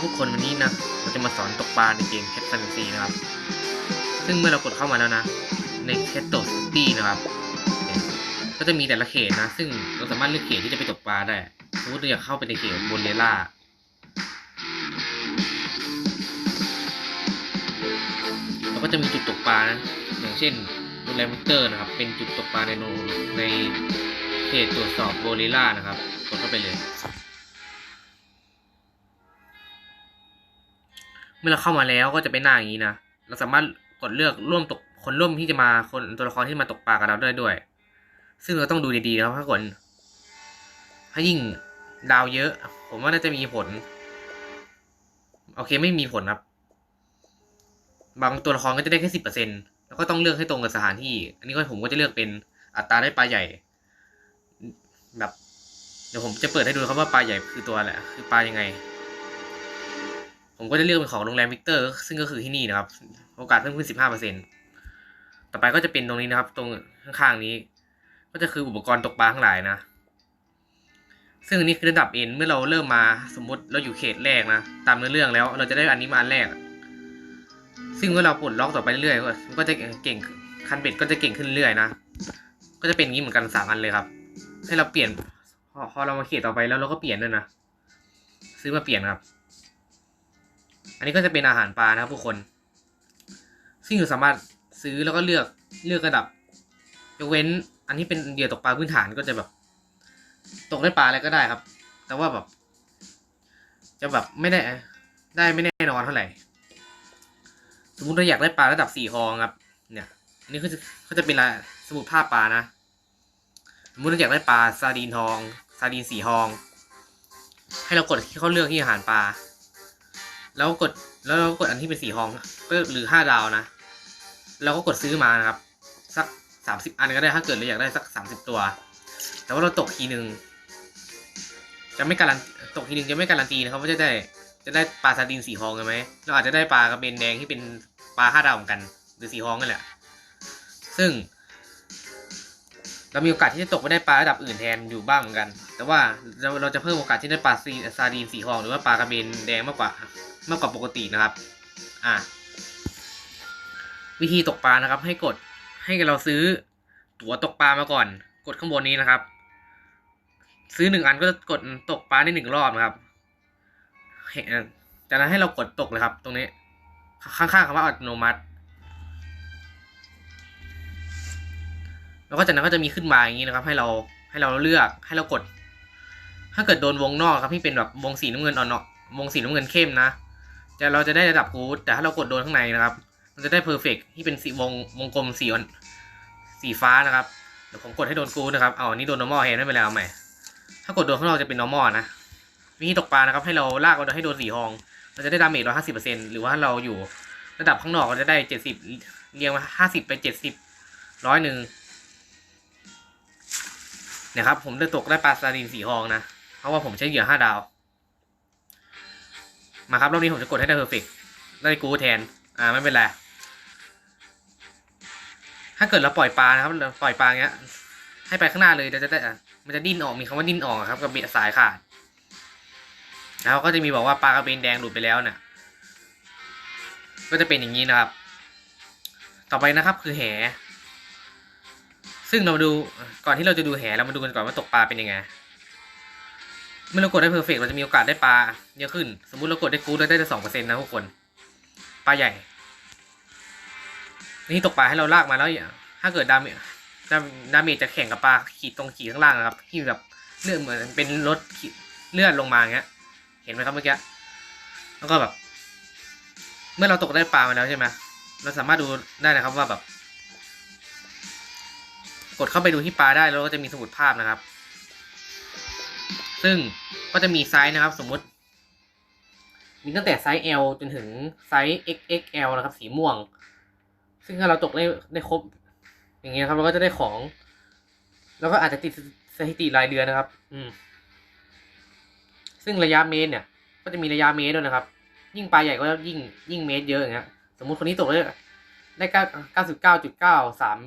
ับทุกคนวันนี้นะเราจะมาสอนตกปลาในเกม Cat Fantasy นะครับ ซึ่งเมื่อเรากดเข้ามาแล้วนะ ใน Cat t o City นะครับ ก็จะมีแต่ละเขตนะ ซึ่งเราสามารถเลือกเขตที่จะไปตกปลาได้สมมติเราอยากเข้าไปในเขตบนเรล่าเราก็จะมีจุดตกปลานะอย่างเช่นโรงแรมิเตอร์นะครับ เป็นจุดตกปลาในโนในเขตตรวจสอบโบเรล่านะครับ กดเข้าไปเลย เมื่อเราเข้ามาแล้วก็จะเป็นหน้าอย่างนี้นะเราสามารถกดเลือกร่วมตกคนร่วมที่จะมาคนตัวละครที่มาตกปลากับเราได้ด้วย ซึ่งเราต้องดูดีๆนะครับถ้ากดถ้ายิ่งดาวเยอะ ผมว่าน่าจะมีผล โอเคไม่มีผลครับ บางตัวละครก็จะได้แค่สิบเปอร์เซ็นแล้วก็ต้องเลือกให้ตรงกับสถานที่ อันนี้ก็ผมก็จะเลือกเป็นอัตราได้ปลาใหญ่ แบบ เดี๋ยวผมจะเปิดให้ดูครับว่าปลาใหญ่คือตัวอะไรคือปลายังไง ผมก็จะเลือกเป็นของโรงแรมวิกเตอร์ ซึ่งก็คือที่นี่นะครับ โอกาสเพิ่มขึ้นสิบห้าเปอร์เซ็นต่อไปก็จะเป็นตรงนี้นะครับ ตรงข้างๆนี้ ก็จะคืออุปกรณ์ตกปลาทั้งหลายนะ ซึ่งอันนี้คือระดับเอ็นเมื่อเราเริ่มมาสมมติเราอยู่เขตแรกนะตามเนื้อเรื่องแล้ว เราจะได้อันนี้มาอันแรก ซึ่งเมื่อเราปลดล็อกต่อไปเรื่อยๆก็จะเก่งคันเบ็ดก็จะเก่งขึ้นเรื่อยนะก็จะเป็นอย่างนี้เหมือนกันสามอันเลยครับ ให้เราเปลี่ยนพอพอเรามาเขตต่อไปแล้วเราก็เปลี่ยนด้วยนะซื้อมาเปลี่ยนครับ อันนี้ก็จะเป็นอาหารปลานะครับทุกคน ซึ่งเราสามารถซื้อแล้วก็เลือกเลือกระดับยกเว้น อันที่เป็นเหยื่อตกปลาพื้นฐานก็จะแบบ ตกได้ปลาอะไรก็ได้ครับ แต่ว่าแบบ จะแบบไม่ได้ได้ไม่แน่นอนเท่าไหร่ สมมุติเราอยากได้ปลาระดับสี่ฮองครับ เนี่ย อันนี้เขาจะเขาจะเป็นลายสมุดภาพปลานะสมมติเราอยากได้ปลาซาดีนทองซาดีนสีทอง ให้เรากดที่เขาเลือกที่อาหารปลา แล้วกดแล้วเรากดอันที่เป็นสีทองก็หรือห้าดาวนะเราก็กดซื้อมานะครับ สักสามสิบอันก็ได้ถ้าเกิดเราอยากได้สักสามสิบตัว แต่ว่าเราตกทีหนึ่งจะไม่การันตกทีหนึ่งจะไม่การันตีนะครับว่าจะได้จะได้ปลาซาดีนสีทองกันไหมเราอาจจะได้ปลากระเบนแดงที่เป็นปลาห้าดาวเหมือนกัน หรือสีทองนั่นแหละ ซึ่ง เรามีโอกาสที่จะตกไปได้ปลาระดับอื่นแทนอยู่บ้างเหมือนกัน แต่ว่าเราเราจะเพิ่มโอกาสที่ได้ปลาซีซาดีนสีทองหรือว่าปลากระเบนแดงมากกว่า มากกว่าปกตินะครับ อะวิธีตกปลานะครับ ให้กดให้เราซื้อตั๋วตกปลามาก่อน กดข้างบนนี้นะครับ ซื้อหนึ่งอันก็จะกดตกปลาได้หนึ่งรอบนะครับเห็นจากนั้นให้เรากดตกเลยครับ ตรงนี้ ข้างๆคำว่าอัตโนมัติ แล้วก็จากนั้นก็จะมีขึ้นมาอย่างนี้นะครับ ให้เราให้เราเลือกให้เรากด ถ้าเกิดโดนวงนอกครับที่เป็นแบบวงสีน้ำเงินอ่อนๆวงสีน้ำเงินเข้มนะ จะเราจะได้ระดับกู๊ดแต่ถ้าเรากดโดนข้างในนะครับ มันจะได้เพอร์เฟกที่เป็นสีวงวงกลมสีอ่อนสีฟ้านะครับเดี๋ยวผมกดให้โดนกู๊ดนะครับเอาอันนี้โดน normal hand ไม่เป็นไรเอาใหม่ถ้ากดโดนข้างนอกจะเป็น normal นะวิธีตกปลานะครับ ให้เราลากเราให้โดนสีทองเราจะได้ดาเมจร้อยห้าสิบเปอร์เซ็นต์หรือว่าเราอยู่ระดับข้างนอกเราจะได้เจ็ดสิบเรียงมาห้าสิบไปเจ็ดสิบร้อยหนึ่งนี่ยครับผมได้ตกได้ปลาซาดีนสีทองนะ เพราะว่าผมใช้เหยื่อห้าดาว มาครับรอบนี้ผมจะกดให้ได้เพอร์เฟกได้กูแทน อ่าไม่เป็นไร ถ้าเกิดเราปล่อยปลานะครับเราปล่อยปลาเงี้ย ให้ไปข้างหน้าเลยเราจะได้อะมันจะดิ้นออกมีคำว่าดิ้นออกครับกับเบ็ดสายขาด แล้วก็จะมีบอกว่าปลากระเบนแดงหลุดไปแล้วเนี่ยก็จะเป็นอย่างนี้นะครับ ต่อไปนะครับคือแห ซึ่งเรามาดูก่อนที่เราจะดูแหเรามาดูกันก่อนว่าตกปลาเป็นยังไง เมื่อเรากดได้เพอร์เฟกเราจะมีโอกาสได้ปลาเยอะขึ้น สมมุติเรากดได้กู๊ดเราได้สองเปอร์เซ็นต์นะทุกคน ปลาใหญ่ นี่ตกปลาให้เราลากมาแล้วอย่าถ้าเกิดดามจดาดาเมจจะแข่งกับปลาขีดตรงขีดข้างล่างนะครับ ที่แบบเลื่อนเหมือนเป็นรถขีดเลื่อนลงมาเงี้ย เห็นไหมครับเมื่อกี้ แล้วก็แบบ เมื่อเราตกได้ปลามาแล้วใช่ไหมเราสามารถดูได้นะครับว่าแบบ กดเข้าไปดูที่ปลาได้แล้วก็จะมีสมุดภาพนะครับ ซึ่งก็จะมีไซส์นะครับ สมมติ มีตั้งแต่ไซส์ L จนถึงไซส์ XXL นะครับ สีม่วง ซึ่งถ้าเราตกได้ได้ครบ อย่างเงี้ยครับ เราก็จะได้ของ แล้วก็อาจจะติดสถิติรายเดือนนะครับ อืม ซึ่งระยะเมตรเนี่ย ก็จะมีระยะเมตรด้วยนะครับ ยิ่งปลาใหญ่ก็ยิ่งยิ่งเมตรเยอะอย่างเงี้ย สมมติคนนี้ตกได้ได้เก้าเก้าสิบเก้าจุดเก้าสาม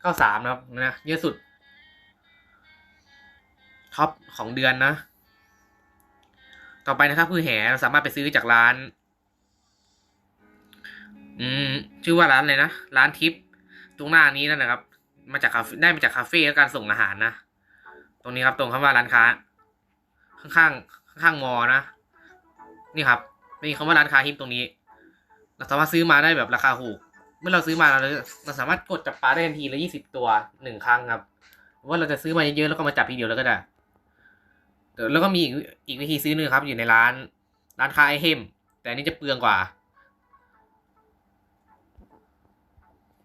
เก้าสามนะครับนะเยอะสุด ท็อปของเดือนนะ ต่อไปนะครับคือแหเราสามารถไปซื้อจากร้าน อืมชื่อว่าร้านอะไรนะ ร้านทิปตรงหน้านี้นั่นนะครับ มาจากคาเฟ่ได้มาจากคาเฟ่และการส่งอาหารนะ ตรงนี้ครับตรงคำว่าร้านค้า ข้างๆข้างๆมอนะนี่ครับมีคำว่าร้านค้าทิปตรงนี้ เราสามารถซื้อมาได้แบบราคาถูกเมื่อเราซื้อมาเราเราสามารถกดจับปลาได้ทันทีละยี่สิบตัวหนึ่งครั้งครับ ว่าเราจะซื้อมาเยอะๆแล้วก็มาจับทีเดียวแล้วก็ได้ แล้วก็มีอีกวิธีซื้อหนึงครับ อยู่ในร้าน ร้านค้าไอเทมแต่อันนี้จะเปลืองกว่า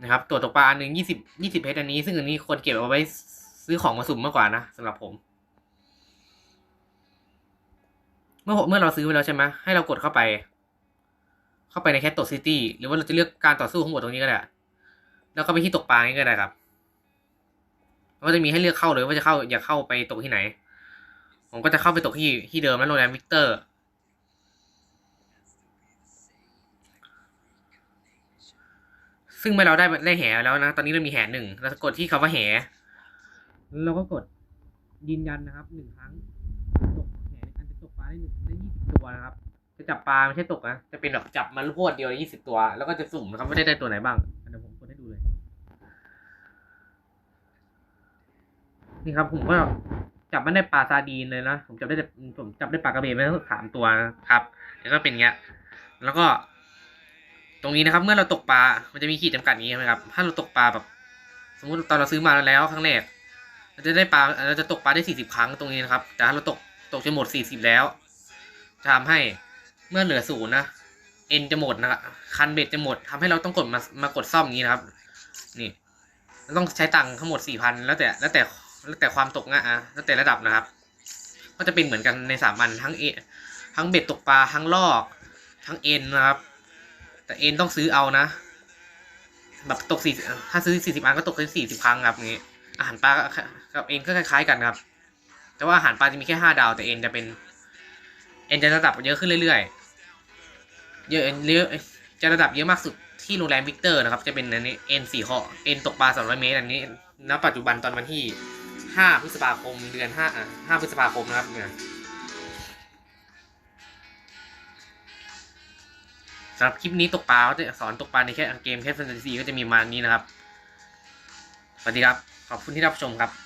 นะครับ ตัวตกปลาอันหนึ่งยี่สิบยี่สิบเพชรอันนี้ ซึ่งอันนี้ควรเก็บเอาไว้ซื้อของมาสุ่มมากกว่านะสำหรับผม เมื่อเมื่อเราซื้อไปแล้วใช่ไหมให้เรากดเข้าไป เข้าไปในแคตโตซิตี้หรือว่าเราจะเลือกการต่อสู้ทั้งหมดตรงนี้ก็ได้แล้วก็ไปที่ตกปลานี้ก็ได้ครับก็จะมีให้เลือกเข้าเลยว่าจะเข้าอยากเข้าไปตกที่ไหน ผมก็จะเข้าไปตกที่ที่เดิมแล้วโรงแรมวิกเตอร์ ซึ่งเมื่อเราได้ได้แหแล้วนะ ตอนนี้เรามีแหหนึ่งเรากดที่คำว่าแหเราก็กดยืนยันนะครับหนึ่งครั้งตกแหอันจะตกปลาได้หนึ่งได้ยี่สิบตัวนะครับ จะจับปลาไม่ใช่ตกนะจะเป็นแบบจับมันพวดเดียวยี่สิบตัว แล้วก็จะสุ่มนะครับว่าได้ได้ตัวไหนบ้างเดี๋ยวผมกดให้ดูเลย นี่ครับผมก็ จับมันได้ปลาซาดีนเลยนะ ผมจับได้ผมจับได้ปลากระเบนมาทั้งสามตัวนะครับ แล้วก็เป็นอย่างเงี้ย แล้วก็ ตรงนี้นะครับ เมื่อเราตกปลา มันจะมีขีดจำกัดอย่างนี้ใช่ไหมครับ ถ้าเราตกปลาแบบ สมมติตอนเราซื้อมาแล้วครั้งแรก เราจะได้ปลา เราจะตกปลาได้สี่สิบครั้งตรงนี้นะครับ แต่ถ้าเราตกตกจนหมดสี่สิบแล้วจะทำให้เมื่อเหลือศูนย์นะเอ็นจะหมดนะครับคันเบ็ดจะหมดทำให้เราต้องกดมามากดซ่อมอย่างนี้นะครับ นี่ต้องใช้ตังค์ทั้งหมดสี่พันแล้วแต่แล้วแต่ แล้วแต่ความตกงะอะแล้วแต่ระดับนะครับ ก็จะเป็นเหมือนกันในสามอันทั้งเอทั้งเบ็ดตกปลาทั้งลอก ทั้งเอ็นนะครับ แต่เอ็นต้องซื้อเอานะแบบตกสี่ถ้าซื้อสี่สิบอันก็ตกได้สี่สิบครั้งครับอย่างนี้อาหารปลากับเอ็นก็คล้ายๆกันครับ แต่ว่าอาหารปลาจะมีแค่ห้าดาว แต่เอ็นจะเป็น เอ็นจะระดับเยอะขึ้นเรื่อยๆ เยอะเยอะจะระดับเยอะมากสุดที่โรงแรมวิกเตอร์นะครับ จะเป็นอันนี้เอ็นสี่ข้อเอ็นตกปลาสองร้อยเมตรอันนี้ณปัจจุบันตอนวันที่ ห้าพฤษภาคมเดือนห้าอะห้าพฤษภาคมนะครับเนี่ยสำหรับคลิปนี้ตกปลาเขาจะสอนตกปลาในแค่เกมแค่แฟนตาซีก็จะมีมานี้นะครับสวัสดีครับ ขอบคุณที่รับชมครับ